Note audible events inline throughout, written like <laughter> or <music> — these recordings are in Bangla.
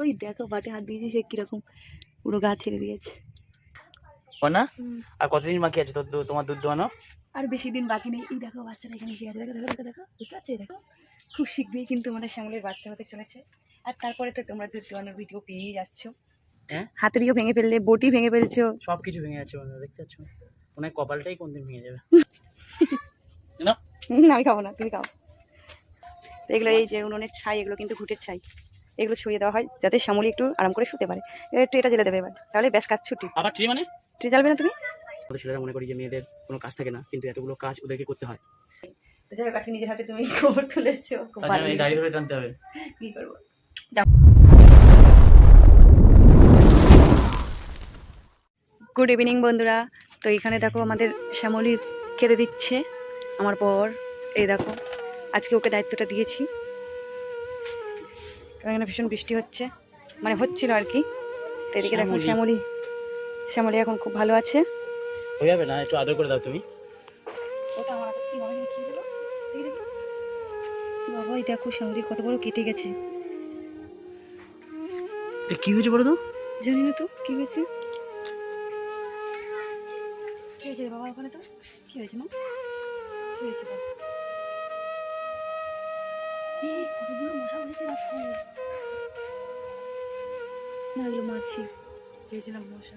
ওই দেখো বাটে হাত দিয়েছি সে কীরকম পুরো গা ছেড়ে দিয়েছে। ও না আর কতদিন বাকি আছে তোর তোমার দুধ দোয়ানো? আর বেশি দিন বাকি নেই। এই দেখো বাচ্চারা এখানে এসে আছে দেখো দেখো দেখো দেখো বুঝতে পারছ? দেখো খুব শীঘ্রই কিন্তু আমাদের শ্যামলের বাচ্চা হতে চলেছে। আর তারপরে তো তোমরা দুধ দোয়ানোর ভিডিও পেয়েই যাচ্ছ। হ্যাঁ? হাতুড়িও ভেঙে ফেললে বটি ভেঙে ফেলছো। সব কিছু ভেঙে যাচ্ছে বন্ধুরা দেখতে পাচ্ছ? মনে কপালটাই কোনদিন ভেঙে যাবে। <laughs> না? আমি খাব না তুমি খাও। এগুলো এই যে উনুনের ছাই এগুলো কিন্তু ঘুটের ছাই। এগুলো ছড়িয়ে দেওয়া হয় যাতে শ্যামলি একটু আরাম করে শুতে পারে। এবার ট্রেটা জেলে দেবে এবার। তাহলে বেশ কাজ ছুটি। আবার ট্রি মানে? ট্রে জ্বালবে না তুমি? ওদের ছেলেরা মনে করি যে মেয়েদের কোনো কাজ থাকে না কিন্তু এতগুলো কাজ ওদেরকে করতে হয়। তো যাই হোক, আজকে নিজের হাতে তুমি খবর তুলেছো। খুব ভালো গাড়ি ধরে টানতে হবে। কি করব? গুড ইভিনিং বন্ধুরা। তো এখানে দেখো আমাদের শ্যামলি খেতে দিচ্ছে আমার পর এই দেখো আজকে ওকে দায়িত্বটা দিয়েছি। কারণ এখানে ভীষণ বৃষ্টি হচ্ছে। মানে হচ্ছিল আর কি। তো এদিকে দেখুন শ্যামলি। শ্যামলি। এখন খুব ভালো আছে। হয়ে যাবে না? একটু আদর করে দাও তুমি। ওটা আমার বাবা? দেখি এই শ্যামলি কত বড় কেটে গেছে। কি হয়েছে বলো তো? জানি না তো কি হয়েছে? কি হয়েছে বাবা ওখানে তো? কি হয়েছে মা? কি হয়েছে? কতগুলো মশা উঠেছে দেখো না এগুলো মাছি ভেবেছিলাম মশা।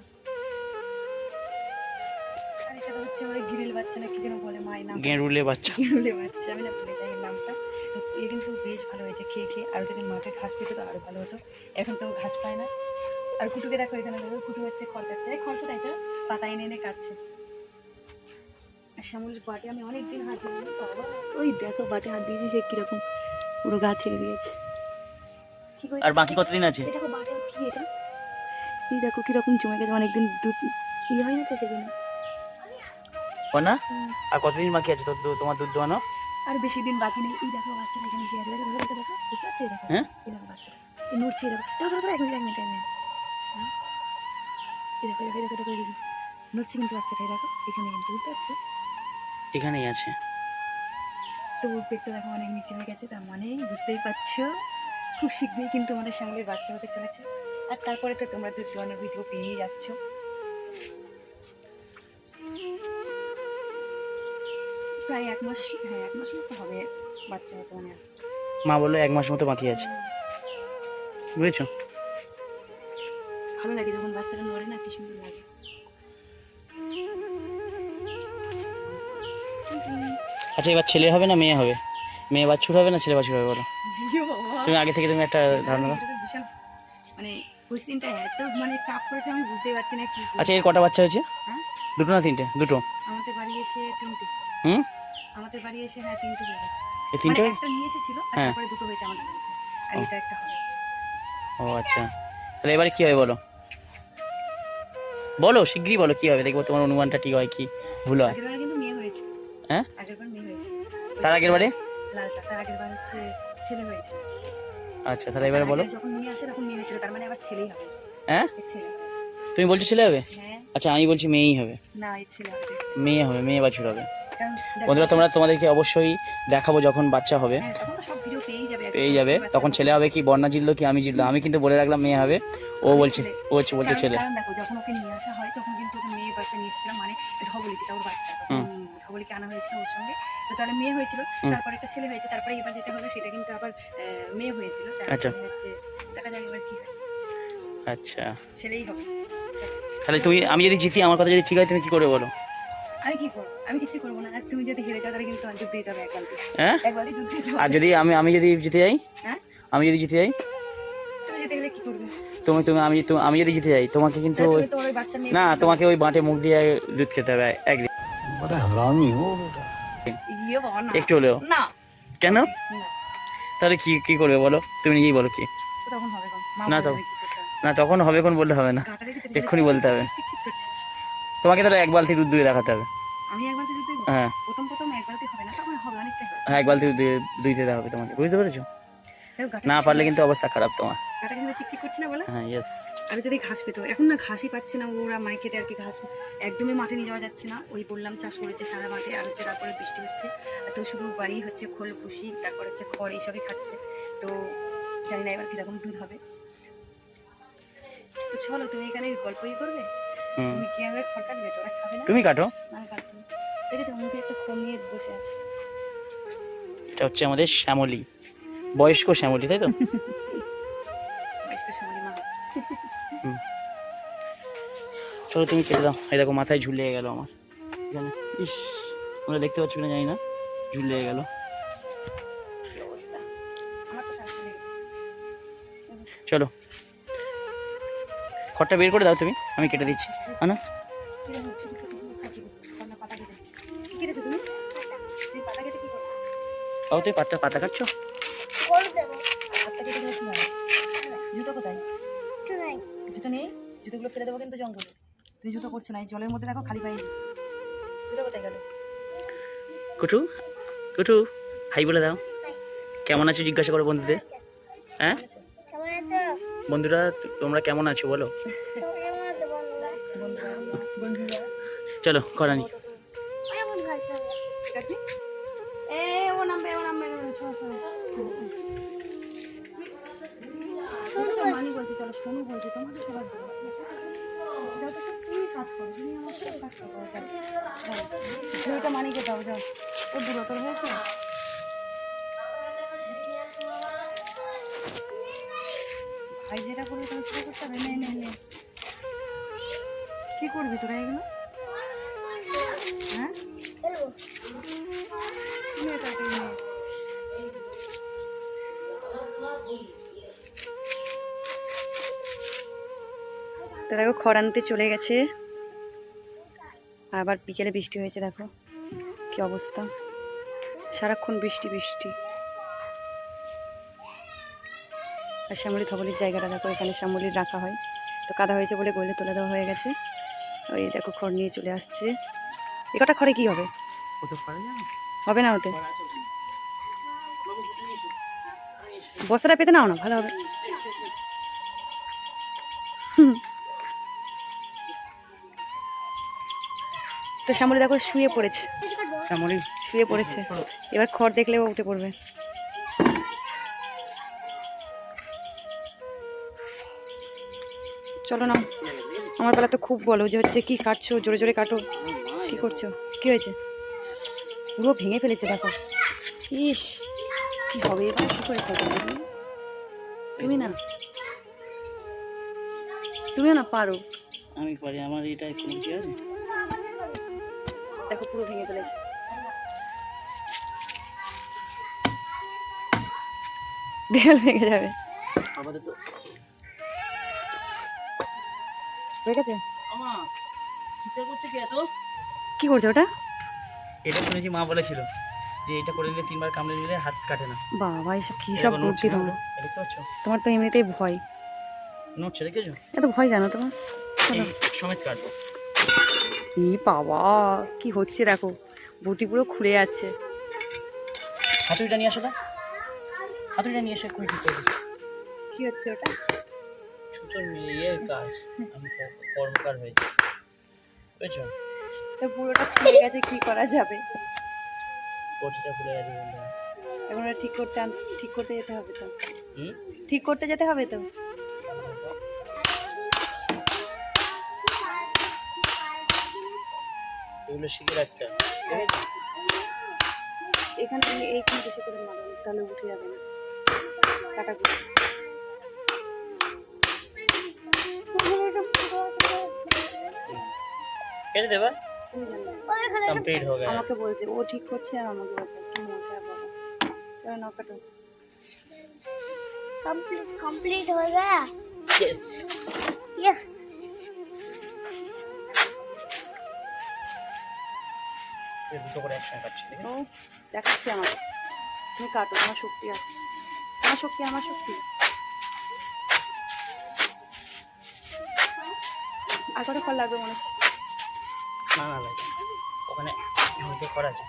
আর এটা হচ্ছে গিরিল বাচ্চা না কি যেন বলে মায়ের নাম। গেঁড়ুলে বাচ্চা। গিরুলে বাচ্চা আমি না ভুলে যাই এর নামটা। তো এ কিন্তু বেশ ভালো হয়েছে খেয়ে খেয়ে। আর যদি মাঠে ঘাস পেতো তো আরও ভালো হতো। এখন তো ঘাস পায় না। আর কুটুকে দেখো এখানে দেখো কুটু হচ্ছে খড় কাটছে। খড় কোথায় তো পাতা এনে এনে কাটছে। আর শ্যামলের বাটে আমি অনেকদিন হাত দিই ওই দেখো বাটে হাত দিয়েছি সে কীরকম। পুরো গা ছেড়ে দিয়েছে। কি করে আর বাকি কতদিন আছে? এই দেখো বাটে কি এটা? এই দেখো কীরকম জমে গেছে অনেকদিন দুধ ইয়ে হয় না তো ও না আর কতদিন বাকি আছে তোর তোমার দুধ দোয়ানো আর বেশি দিন বাকি নেই। এই দেখো বাচ্চারা এখানে আছে। দেখো দেখো দেখো দেখো বুঝতে পারছি? দেখো হ্যাঁ? এই দেখো বাচ্চারা এই নড়ছে দেখো। দেখো দেখো এক মিনিট এক মিনিট এক মিনিট। হ্যাঁ? এই দেখো দেখো দেখো দেখো নড়ছে কিন্তু বাচ্চাটা এই দেখো। এখানে কিন্তু বুঝতে পারছি এখানেই আছে। তো পেটটা দেখো অনেক নিচে হয়ে গেছে তার মানে বুঝতেই পারছ। খুব শীঘ্রই কিন্তু আমাদের সামনের বাচ্চা হতে চলেছে। আর তারপরে তো তোমরা দুধ দোয়ানোর ভিডিও পেয়েই যাচ্ছ। প্রায় এক মাস হ্যাঁ এক মাস মতো হবে বাচ্চা হতে মানে মা বলল এক মাস মতো বাকি আছে। বুঝেছ? ভালো লাগে যখন বাচ্চারা নড়ে না কি সুন্দর লাগে। আচ্ছা এবার ছেলে হবে না মেয়ে হবে? মেয়ে বাছুর হবে না ছেলে বাছুর হবে বলো? তুমি আগে থেকে তুমি একটা ধারণা দাও। মানে কোশ্চেনটা এত মানে টাফ করেছে আমি বুঝতেই পারছি না কি আচ্ছা এর কটা বাচ্চা হয়েছে? হ্যাঁ? দুটো না তিনটে? দুটো? আমাদের বাড়ি এসে তিনটে। হুম? আমাদের বাড়ি এসে হ্যাঁ তিনটে হয়ে গেছে। এই তিনটে? মানে একটা নিয়ে এসেছিল হ্যাঁ। তারপরে দুটো হয়েছে আমাদের বাড়িতে আর। এটা একটা হবে। ও আচ্ছা। তাহলে এবারে কি হবে বলো? বলো শিগগিরই বলো কি হবে? দেখব তোমার অনুমানটা ঠিক হয় কি ভুল হয়। কিন্তু মেয়ে হয়েছে। হ্যাঁ? আগের বার মেয়ে হয়েছে তার আগের বারে? লালটা তার আগের বার হচ্ছে ছেলে হয়েছে। আচ্ছা তাহলে এবারে বলো। যখন মেয়ে আসে তখন মেয়ে হয়েছিল তার মানে আবার ছেলেই হবে। হ্যাঁ? ছেলে। তুমি বলছো ছেলে হবে? হ্যাঁ। আচ্ছা আমি বলছি মেয়েই হবে। না ছেলে হবে। মেয়ে হবে মেয়ে বাছুর হবে। বন্ধুরা তোমরা তোমাদেরকে অবশ্যই দেখাবো যখন বাচ্চা হবে। হ্যাঁ পেয়ে যাবে তখন ছেলে হবে কি বন্যা জিতলো কি আমি জিতলো আমি কিন্তু বলে রাখলাম মেয়ে হবে। ও বলছে ও বলছে বলছে ছেলে। দেখো যখন ওকে নিয়ে আসা হয় তখন কিন্তু মেয়ে বাচ্চা নিয়ে এসেছিলাম মানে ধবলি যেটা ওর বাচ্চা ধবলিকে আনা হয়েছিল ওর সঙ্গে? তো তাহলে মেয়ে হয়েছিল। তারপরে একটা ছেলে হয়েছে তারপরে এবার যেটা হলো সেটা কিন্তু আবার মেয়ে হয়েছিল। আচ্ছা। দেখা যাক এবার কি হয়। আচ্ছা। ছেলেই হবে। তাহলে তুমি আমি যদি জিতি আমার কথা যদি ঠিক হয় তুমি কি করে বলো? আমি কি করব? আমি কিছু করব না। আর তুমি যদি হেরে যাও তাহলে কিন্তু আমার দুধ দিতে হবে হ্যাঁ? আর যদি আমি আমি যদি জিতে যাই? হ্যাঁ? আমি যদি জিতে যাই? তুমি যেতে গেলে কি করবে? তুমি তুমি আমি আমি যদি জিতে যাই তোমাকে কিন্তু না তোমাকে ওই বাঁটে মুখ দিয়ে দুধ খেতে হবে একদিন বড় একটু হলেও? না। কেন? তাহলে কি কি করবে বলো? তুমি নিজেই বলো কি। না তখন না তখন হবে কোন বললে হবে না। এক্ষুনি বলতে হবে। তোমাকে তাহলে এক বালতি দুধ দুয়ে দেখাতে হবে। হ্যাঁ। হ্যাঁ এক বালতি দুধ দুইতে হবে তোমাকে। বুঝতে পেরেছ? না পারলে কিন্তু অবস্থা খারাপ তোমার। গাটা কিন্তু চিকচিক করছে না বলে? হ্যাঁ ইয়েস আর যদি ঘাস পেতো এখন না ঘাসই পাচ্ছে না ওরা মানে খেতে আর কি ঘাস। একদমই মাঠে নিয়ে যাওয়া যাচ্ছে না। ওই বললাম চাষ করেছে সারা মাঠে আর হচ্ছে তারপরে বৃষ্টি হচ্ছে। আর তো শুধু বাড়ি হচ্ছে খোল ভুসি তারপর হচ্ছে খড় এইসবই খাচ্ছে। তো জানি না এবার কীরকম দুধ হবে। তো চলো তুমি এখানে গল্পই করবে? তুমি কি আমাকে খড় কাটবে? তোরা খাবে না? তুমি কাটো। আমি কাটবো। দেখেছ মুখে একটা খোম নিয়ে বসে আছে। এটা হচ্ছে আমাদের শ্যামলী। বয়স্ক শ্যামলী তাই তো? চলো তুমি কেটে দাও। এই দেখো মাথায় ঝুলিয়ে গেল আমার। এখানে ইস তোমরা দেখতে পাচ্ছ না জানি না। ঝুলিয়ে গেল। চলো। খড়টা বের করে দাও তুমি। আমি কেটে দিচ্ছি। হ্যাঁ কেটেছো তুমি? পাতা কাটছো জুতো কোথায়? জুতো নেই। জুতোগুলো ফেলে দেবো কিন্তু জঙ্গলে। তুমি জুতো করছ না এই জলের মধ্যে দেখো খালি পায়ে জুতো। জুতো কোথায় গেল? কুটু কুটু হাই বলে দাও। কেমন আছো জিজ্ঞাসা করো বন্ধুদের? হ্যাঁ? বন্ধুরা তোমরা কেমন আছো বলো। চলো করানি চলো, শোনো বলছি তোমাকে সবার বলছি যাও। হয়েছে ভাই, যেটা নে কি করবি তোরা এগুলো? হ্যাঁ। তো দেখো খড় আনতে চলে গেছে। আবার বিকেলে বৃষ্টি হয়েছে দেখো কি অবস্থা। সারাক্ষণ বৃষ্টি বৃষ্টি। আর শ্যামলি থবলির জায়গাটা দেখো এখানে শ্যামলির রাখা হয়। তো কাদা হয়েছে বলে গলে তুলে দেওয়া হয়ে গেছে। ওই দেখো খড় নিয়ে চলে আসছে। এ কটা খড়ে কি হবে? হবে না ওতে? বস্তাটা পেতে নাও না ভালো হবে। তো শ্যামলি দেখো শুয়ে পড়েছে। শ্যামলি? শুয়ে পড়েছে। এবার খড় দেখলে ও উঠে পড়বে। চলো না আমার বেলা তো খুব বলো যে হচ্ছে কি কাটছো জোরে জোরে কাটো। কি করছ? কি হয়েছে? পুরো ভেঙে ফেলেছে দেখো। ইস কি হবে এবার? কি করে তুমি? না। তুমিও না পারো। আমি পারি আমার এটা ঠিক আছে। দেখো পুরো ভেঙে ফেলেছে। দেয়াল ভেঙে যাবে। আপাতত হয়ে গেছে? আমা কি করছে ওটা? এটা শুনেছি মা বলেছিল যে এটা করে নিলে তিনবার কামড়ে নিলে হাত কাটে না। বাবা এসব কি সব বুদ্ধি তোমার? তোমার তো এমনিতেই ভয়। নড়ছে দেখেছ? এত ভয় কেন তোমার? সমেত কাটবো। কি বাবা কি হচ্ছে দেখো বুটি পুরো খুলে যাচ্ছে। হাতুড়িটা নিয়ে আসো না হাতুড়িটা নিয়ে এসে ঠিক করব কি হচ্ছে ওটা? ছুতোর ইয়ের কাজ। আমি কর্মকার হয়েছি বুঝেছ? তো পুরোটা খুলে গেছে কি করা যাবে? কোটিটা খুলে গেছে এখন ঠিক করতে ঠিক করতে যেতে হবে তো। ঠিক করতে যেতে হবে তো? এগুলো শিখে রাখতে হবে এখান থেকে এইখান বেশি করে মারবেন তাহলে উঠে যাবে না। কাটাকুটি কেটে দেবা? কমপ্লিট হয়ে গেল আমাকে বলছে ও ঠিক করছে আর আমাকে বলছে কি মজা বাবা। চলো নাও কাটো। কমপ্লিট কমপ্লিট হয়ে গেল ইয়েস ইয়েস দুটো করে একসঙ্গে কাটছি ও দেখাচ্ছি আমাকে। তুমি কাটো আমার শক্তি আছে। আমার শক্তি আমার শক্তি। আর কটা ফল লাগবে মনে হচ্ছে? না না লাগে ওখানে ঝুঁকে করা আছে।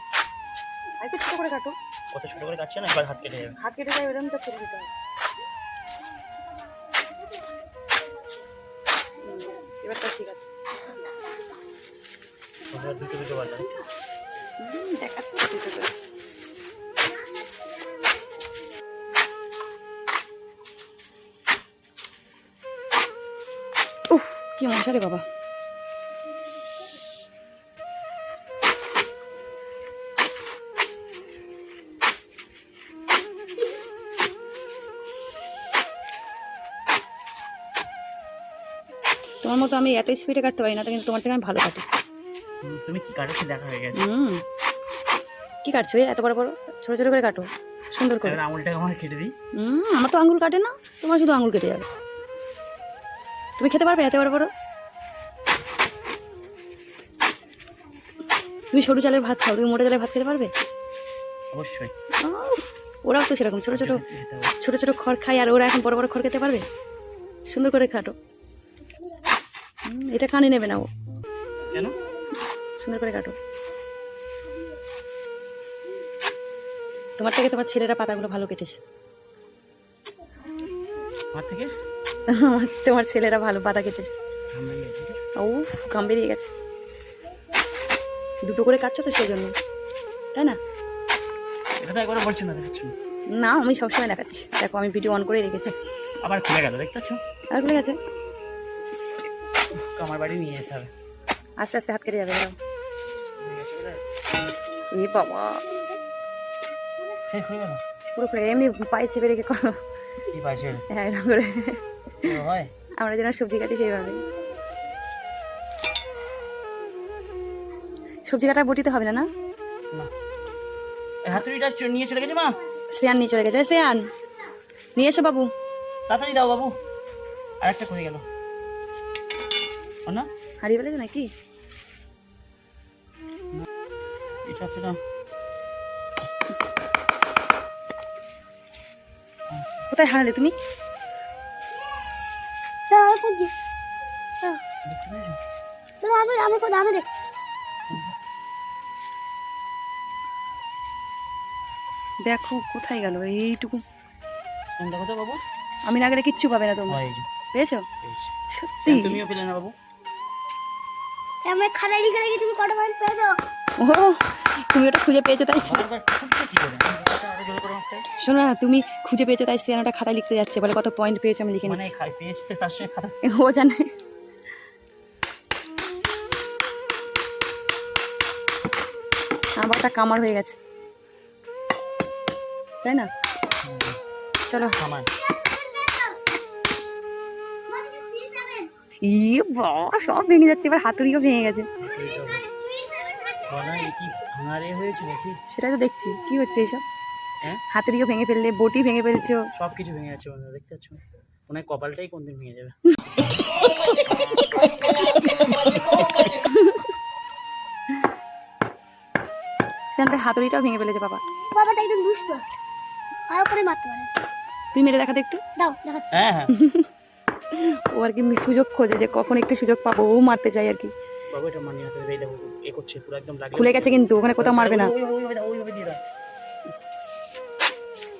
আর একটু ছোটো করে কাটো। কত ছোট করে কাটছে না? এবার হাত কেটে যাবে। হাত কেটে যায় ওরকম তো ফেলে দিতে হবে। এবার তো ঠিক আছে। দুটো দুটো হুম, উফ কি মশা রে বাবা। তোমার মতো আমি এত স্পিডে কাটতে পারি না কিন্তু তোমার থেকে আমি ভালো কাটি। তুমি কি কাটাচ্ছি দেখা হয়ে গেছে? হুম। কি কাটছো? এত বড় বড় ছোট ছোট করে কাটো। সুন্দর করে। এবার আঙুলটাকে আমার কেটে দিই। হুম আমার তো আঙুল কাটে না। তোমার শুধু আঙুল কেটে যাবে। তুমি খেতে পারবে এত বড় বড়? তুমি সরু চালের ভাত খাও। তুমি মোটা চালের ভাত খেতে পারবে? অবশ্যই। ওরাও তো সেরকম। ছোট ছোট। ছোট ছোট খড় খায় আর ওরা এখন বড় বড় খড় খেতে পারবে? সুন্দর করে খাটো এটা কানে নেবে না ও। কেন? সুন্দর করে কাটো। তোমার থেকে তোমার ছেলেরা পাতাগুলো ভালো কেটেছে। আমার থেকে? আমার তোমার ছেলেরা ভালো পাতা কেটেছে। ঘাম উফ গাম বেরিয়ে গেছে। দুটো করে কাটছো তো সেই জন্য তাই না? এটা তো একবারও বলছো না দেখাচ্ছ না। না আমি সবসময় দেখাচ্ছি। দেখো আমি ভিডিও অন করে রেখেছি। আবার খুলে গেল দেখতে পাচ্ছ? আর খুলে গেছে? আমার বাড়ি নিয়ে যেতে হবে। আস্তে আস্তে হাত কেটে যাবে। এ বাবা। হ্যাঁ খুলে গেল। পুরো এমনি পায়ে চেপে রেখে করো। কি হ্যাঁ এরকম করে। হয়? আমরা যেন সবজি কাটি সেইভাবে সবজি কাটা বটিতে হবে না না? হাতুড়িটা নিয়ে চলে গেছে মা। শ্রেয়ান নিয়ে চলে গেছে। শ্রেয়ান নিয়ে এসো বাবু। তাড়াতাড়ি দাও বাবু। আরেকটা খুলে গেল। না হারিয়ে ফেলেছে নাকি? এটা হচ্ছে না কোথায় হারালে তুমি? আমি দেখছি দেখো। কোথায় গেল? এইটুকু। বাবু? আমি না গেলে কিচ্ছু পাবে না তোমরা। হয় পেয়েছ? সত্যি? তুমিও পেলে না বাবু? আমি তুমি কটা পয়েন্ট ও তুমি ওটা খুঁজে পেয়েছ তাই। শোনো না তুমি খুঁজে পেয়েছ তাই শ্রেয়ানোটা খাতায় লিখতে যাচ্ছে। বলে কত পয়েন্ট পেয়েছ আমি লিখে মানে নিচ্ছি। ও জানে। আমারটা কামার হয়ে গেছে। তাই না? চলো। আমার ই বাবা সব ভেঙে যাচ্ছে এবার হাতুড়িও ভেঙে গেছে। সেটাই তো দেখছি কি হচ্ছে এইসব? হাতুড়িও ভেঙে ফেললে বটি ভেঙে ফেলছো সব কিছু ভেঙে যাচ্ছে বন্ধুরা দেখতে পাচ্ছ মনে হয় কপালটাই কোনদিন ভেঙে যাবে সেখান হাতুড়িটাও ভেঙে ফেলেছে বাবা বাবাটা একদম দুষ্ট ভালো করে মারতে পারে তুই মেরে দেখাতে একটু দাও দেখাচ্ছি হ্যাঁ হ্যাঁ ও আর কি সুযোগ খোঁজে যে কখন একটু সুযোগ পাবো ও মারতে চাই আর কি বাবু এটা মানিয়ে হাতে দেখো এ করছে পুরো একদম লাগলে খুলে গেছে কিন্তু ওখানে কোথাও মারবে না ওই, ওই, ওই, ওই, ওই, ওই, দিয়ে দাও।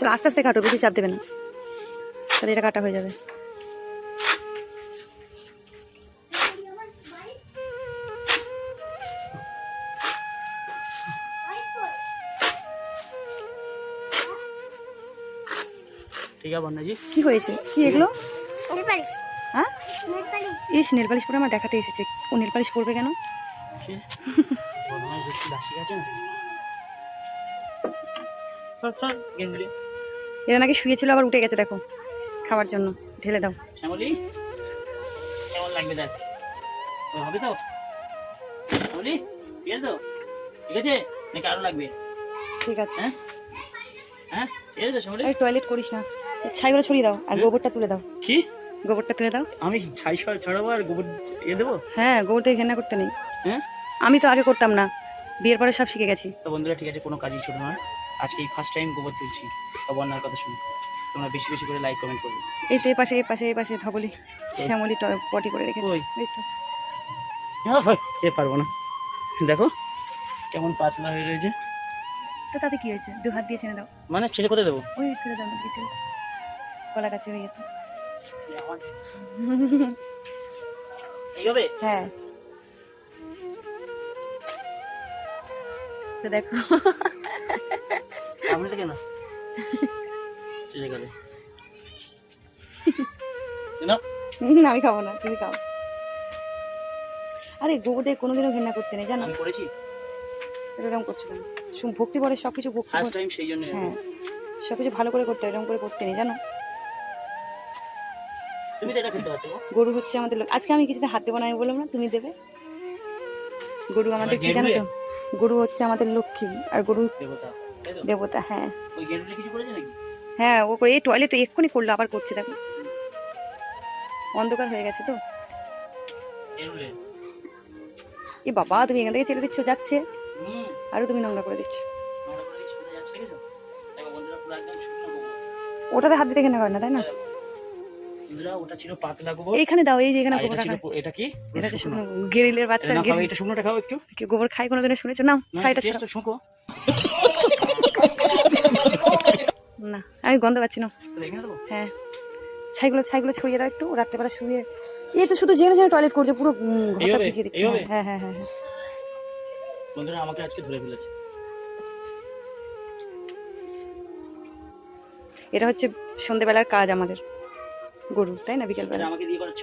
চলো আস্তে আস্তে কাটো বেশি চাপ দেবে না। তাহলে এটা কাটা হয়ে যাবে। ঠিক আছে বন্যাজি। কি হয়েছে? কি এগুলো হ্যাঁ? ইস নেল পালিশ পরে আমার দেখাতে এসেছে। ও নেল পালিশ পরবে কেন? দেখছি না? <laughs> এরা নাকি শুয়েছিল আবার উঠে গেছে দেখো। খাওয়ার জন্য ঢেলে দাও। লাগবে দেখ? হবে তো? ঠিক আছে তো? ঠিক আছে? নাকি আরও লাগবে? ঠিক আছে। হ্যাঁ? হ্যাঁ? টয়লেট করিস না। ছাইগুলো ছড়িয়ে দাও আর গোবরটা তুলে দাও। কি? গোবরটা তুলে দাও। আমি ছাই ছড়াবো আর গোবর ইয়ে দেবো? হ্যাঁ গোবর থেকে ঘেন্না করতে নেই। হ্যাঁ? আমি তো আগে করতাম না। বিয়ের পরে সব শিখে গেছি। তো বন্ধুরা ঠিক আছে কোনো কাজই ছোট নয়। আজকে এই ফার্স্ট টাইম গোবর তুলছি। বন্যার কথা শুনে তোমরা বেশি বেশি করে লাইক কমেন্ট করবে। এই তো এই পাশে এই পাশে এই পাশে ধবলি। শ্যামলি পটি করে রেখেছি। এই তো। এ পারব না। দেখো কেমন পাতলা হয়ে রয়েছে। তো তাতে কি হয়েছে? দু হাত দিয়ে ছেড়ে দাও। মানে ছেলে কোথায় দেবো? ওই ফেলে দাও না কিছু গলা কাছে হয়ে গেছে। <laughs> এইভাবে? হ্যাঁ। তো দেখো। কেন? না, আমি খাব না তুমি খাও। আরে গোবর দিয়ে কোনোদিনও ঘেন্না করতে নেই জানো? করেছি। এরকম করছিলাম ভক্তি পরে সব কিছু ভক্তি ফার্স্ট টাইম সেই জন্য হ্যাঁ সব কিছু ভালো করে করতে এরকম করে করতে নেই জানো? তুমি এটা খেতে পারছ। গরু হচ্ছে আমাদের লোক আজকে আমি কিছুতে হাত দেবো না আমি বললাম না তুমি দেবে। গরু আমাদের কি জানো তো? গরু হচ্ছে আমাদের লক্ষ্মী আর গরু দেবতা। হ্যাঁ। হ্যাঁ ও করে এই টয়লেট এক্ষুনি করল আবার করছে দেখো। অন্ধকার হয়ে গেছে তো। এ বাবা তুমি এখান থেকে ছেড়ে দিচ্ছ যাচ্ছে। আরও তুমি নোংরা করে দিচ্ছ। ওটাতে হাত দিতে কেনা করে না তাই না? বন্ধুরা ওটা ছিল পাতলা গোবর। দাও এই যে এখানে গোবর ছিল এটা কি? এটা শুকনো। শুকনো গেরিলের বাচ্চা এটা খাও, এটা শুকনোটা খাও একটু। কি গোবর খাই কোনোদিনও শুনেছো? টেস্ট শুকো। না আমি গন্ধ পাচ্ছি না হ্যাঁ। ছাইগুলো ছাইগুলো ছড়িয়ে দাও একটু রাত্রেবেলা শুয়ে। এই তো শুধু জেনে জেনে টয়লেট করছে পুরো ঘরটা? ভিজিয়ে দিচ্ছে। হ্যাঁ হ্যাঁ হ্যাঁ হ্যাঁ। বন্ধুরা আমাকে আজকে ধরে ফেলেছে। এটা হচ্ছে সন্ধেবেলার কাজ আমাদের। গরু তাই না বিকেলবেলা? আমাকে দিয়ে করাচ্ছ?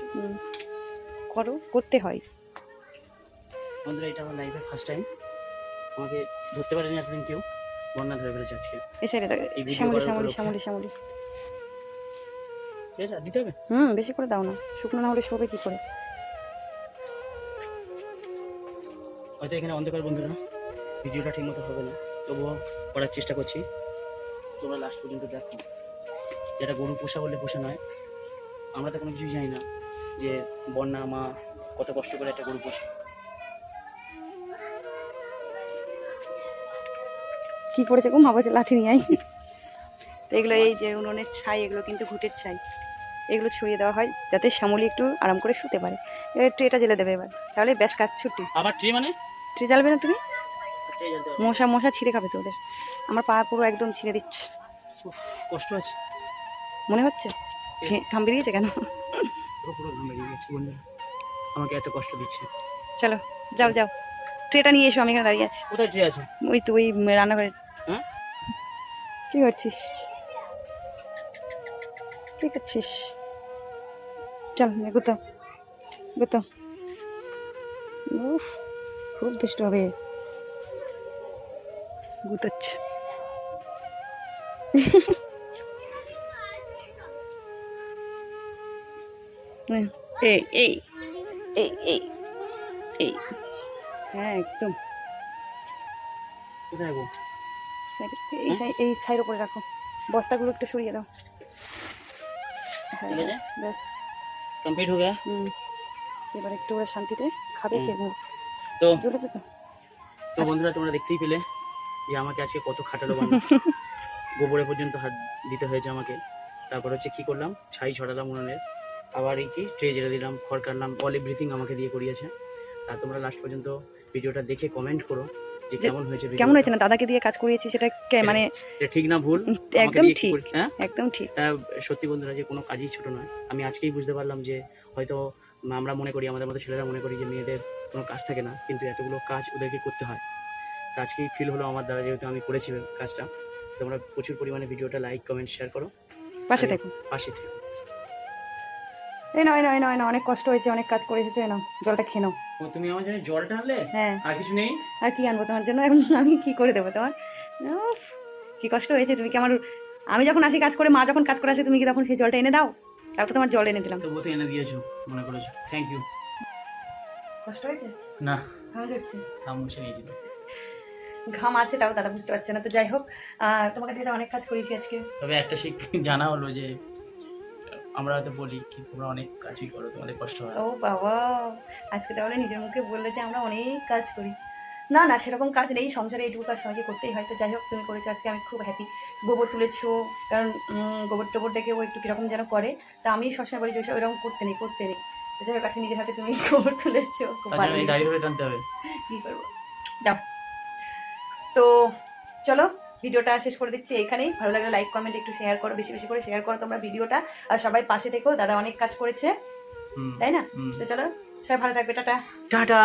করো করতে হয়। বন্ধুরা এটা আমার লাইফের ফার্স্ট টাইম আমাকে ধরতে পারেনি এতদিন কেউ বন্যা ধরে ফেলেছে আজকে। video শ্যামলি শ্যামলি শ্যামলি শ্যামলি। ঠিক আছে দিতে হবে? হুম বেশি করে দাও না। শুকনো না হলে শোবে কি করে? হয়তো এখানে অন্ধকার বন্ধুরা ভিডিওটা ঠিক মতো হবে না। তবুও করার চেষ্টা করছি। তোমরা লাস্ট পর্যন্ত দেখো। যেটা গরু পোষা বললে পোষা নয়। আমরা তো কোনো কিছুই জানি না যে বন্যা মা কত কষ্ট করে একটা গরু পোষে। কি করেছে গো মা? বলছে লাঠি নিয়ে আই তো এগুলো এই যে উনুনের ছাই এগুলো কিন্তু ঘুটের ছাই। এগুলো ছড়িয়ে দেওয়া হয় যাতে শ্যামলি একটু আরাম করে শুতে পারে। এবার ট্রেটা জেলে দেবে এবার। তাহলে ব্যাস কাজ ছুটি। আবার ট্রি মানে? ট্রে জ্বালবে না তুমি। মশা মশা ছিঁড়ে খাবে তোদের আমার পা পুরো একদম ছিঁড়ে দিচ্ছে। উফ, কষ্ট আছে। মনে হচ্ছে? ঘাম বেরিয়েছে কেন? পুরো পুরো ঘাম বেরিয়ে গেছে বন্ধুরা আমাকে এত কষ্ট দিচ্ছে। চলো যাও যাও। ট্রেটা নিয়ে এসো আমি এখানে দাঁড়িয়ে আছি। কোথায় ট্রি আছে? ওই তো ওই রান্নাঘরে। হ্যাঁ? কি করছিস? কি করছিস? চল গুতো। গুতো। উফ খুব দুষ্ট হবে। গুতোচ্ছে। এই এই এই এই এই। হ্যাঁ একদম। এই সাই- এই ছাইয়ের উপরে রাখো। বস্তাগুলো একটু সরিয়ে দাও। হ্যাঁ? ব্যাস, কমপ্লিট হয়ে হুম। এবার একটু ওরা শান্তিতে খাবে খেয়ে তো জ্বলেছে তো? তো বন্ধুরা তোমরা দেখতেই পেলে যে আমাকে আজকে কত খাটালো বানা। <laughs> গোবরে পর্যন্ত হাত দিতে হয়েছে আমাকে। তারপর হচ্ছে কি করলাম? ছাই ছড়ালাম উনুনের আবার এই কি? ট্রে দিলাম খড় কাটলাম অল এভরিথিং আমাকে দিয়ে করিয়েছে। আর তোমরা লাস্ট পর্যন্ত ভিডিওটা দেখে কমেন্ট করো যে কেমন হয়েছে কেমন হয়েছে না? দাদাকে দিয়ে কাজ করিয়েছি সেটা মানে এটা ঠিক না ভুল? একদম ঠিক হ্যাঁ? একদম ঠিক। সত্যি বন্ধুরা যে কোনো কাজই ছোট নয়। আমি আজকেই বুঝতে পারলাম যে হয়তো আমরা মনে করি আমাদের মতো ছেলেরা মনে করি যে মেয়েদের কোনো কাজ থাকে না কিন্তু এতগুলো কাজ ওদেরকে করতে হয়। তা আজকেই ফিল হলো আমার দ্বারা যেহেতু আমি করেছি কাজটা। তোমরা প্রচুর পরিমাণে ভিডিওটা লাইক কমেন্ট শেয়ার করো। পাশে থেকো। পাশে থেকো। এই নয় নয় নয় না অনেক কষ্ট হয়েছে অনেক কাজ করে এসেছ এই জলটা খেয়ে নাও। ও তুমি আমার জন্য জলটা আনলে হ্যাঁ। আর কিছু নেই? আর কি আনব তোমার জন্য? এখন আমি কি করে দেবো তোমার? উফ, কি কষ্ট হয়েছে তুমি কি আমার আমি যখন আসি কাজ করে মা যখন কাজ করে আসে তুমি কি তখন সেই জলটা এনে দাও? তারপর তোমার জল এনে দিলাম। তবুও তো এনে দিয়েছ মনে করেছ। থ্যাংক ইউ কষ্ট হয়েছে? না। ঘাম যাচ্ছে থাম মুছে নিয়ে দিল ঘাম আছে তাও দাদা বুঝতে পারছে না তো যাই হোক আহ, তোমাকে দিয়ে অনেক কাজ করেছি আজকে। তবে একটা শিখ জানা হলো যে আমরা হয়তো বলি কি তোমরা অনেক কাজই করো তোমাদের কষ্ট হয়। ও বাবা আজকে তাহলে নিজের মুখে বললে যে আমরা অনেক কাজ করি। না না সেরকম কাজ নেই সংসারে এইটুকু কাজ সবাইকে করতেই হয়। তো যাই হোক তুমি করেছ আজকে আমি খুব হ্যাপি গোবর তুলেছো কারণ গোবর টোবর দেখে ও একটু কীরকম যেন করে। তা আমি সবসময় বলি যে ওইসব এরকম করতে নেই করতে নেই। তো যাই হোক আজকে নিজের হাতে তুমি <laughs> গোবর তুলেছো খুব ভালো গাড়ি ধরে টানতে হবে। কী করব? যাও। তো চলো ভিডিওটা শেষ করে দিচ্ছি এখানেই। ভালো লাগলে লাইক কমেন্ট একটু শেয়ার করো বেশি বেশি করে শেয়ার করো তোমরা ভিডিওটা। আর সবাই পাশে থেকো দাদা অনেক কাজ করেছে। তাই না? তো চলো সবাই ভালো থাকবে টাটা। টাটা।